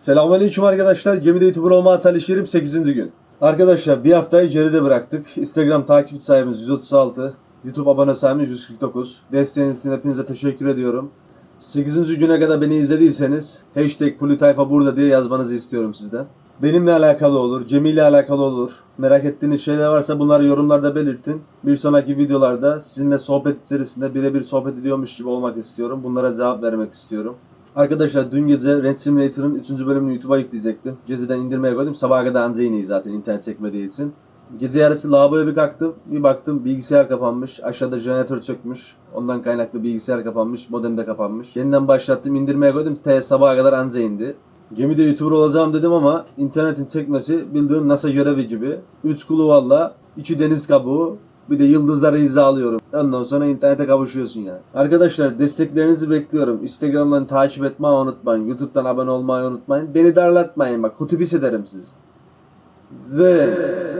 Selamünaleyküm arkadaşlar. Gemide YouTuber olma çalışıyorum 8. gün. Arkadaşlar bir haftayı geride bıraktık. Instagram takip sayımız 136. YouTube abone sayımız 149. Desteğiniz için hepinize teşekkür ediyorum. 8. güne kadar beni izlediyseniz hashtag Pulitayfa burada diye yazmanızı istiyorum sizden. Benimle alakalı olur, Cemil ile alakalı olur. Merak ettiğiniz şeyler varsa bunları yorumlarda belirtin. Bir sonraki videolarda sizinle sohbet serisinde birebir sohbet ediyormuş gibi olmak istiyorum. Bunlara cevap vermek istiyorum. Arkadaşlar dün gece Rent Simulator'ın 3. bölümünü YouTube'a yükleyecektim. Geceden indirmeye koydum. Sabaha kadar anca yeni zaten internet çekmediği için. Gece yarısı lavaboya bir kalktım. Bir baktım bilgisayar kapanmış. Aşağıda jeneratör çökmüş. Ondan kaynaklı bilgisayar kapanmış. Modem de kapanmış. Yeniden başlattım indirmeye koydum. T sabaha kadar anca indi. Gemide YouTuber olacağım dedim ama internetin çekmesi bildiğin NASA görevi gibi. 3 kulu valla, 2 deniz kabuğu, bir de yıldızları hizalıyorum. Ondan sonra internete kavuşuyorsun yani. Arkadaşlar desteklerinizi bekliyorum. Instagram'dan takip etmeyi unutmayın. YouTube'dan abone olmayı unutmayın. Beni darlatmayın bak. Kutubis ederim sizi. Z.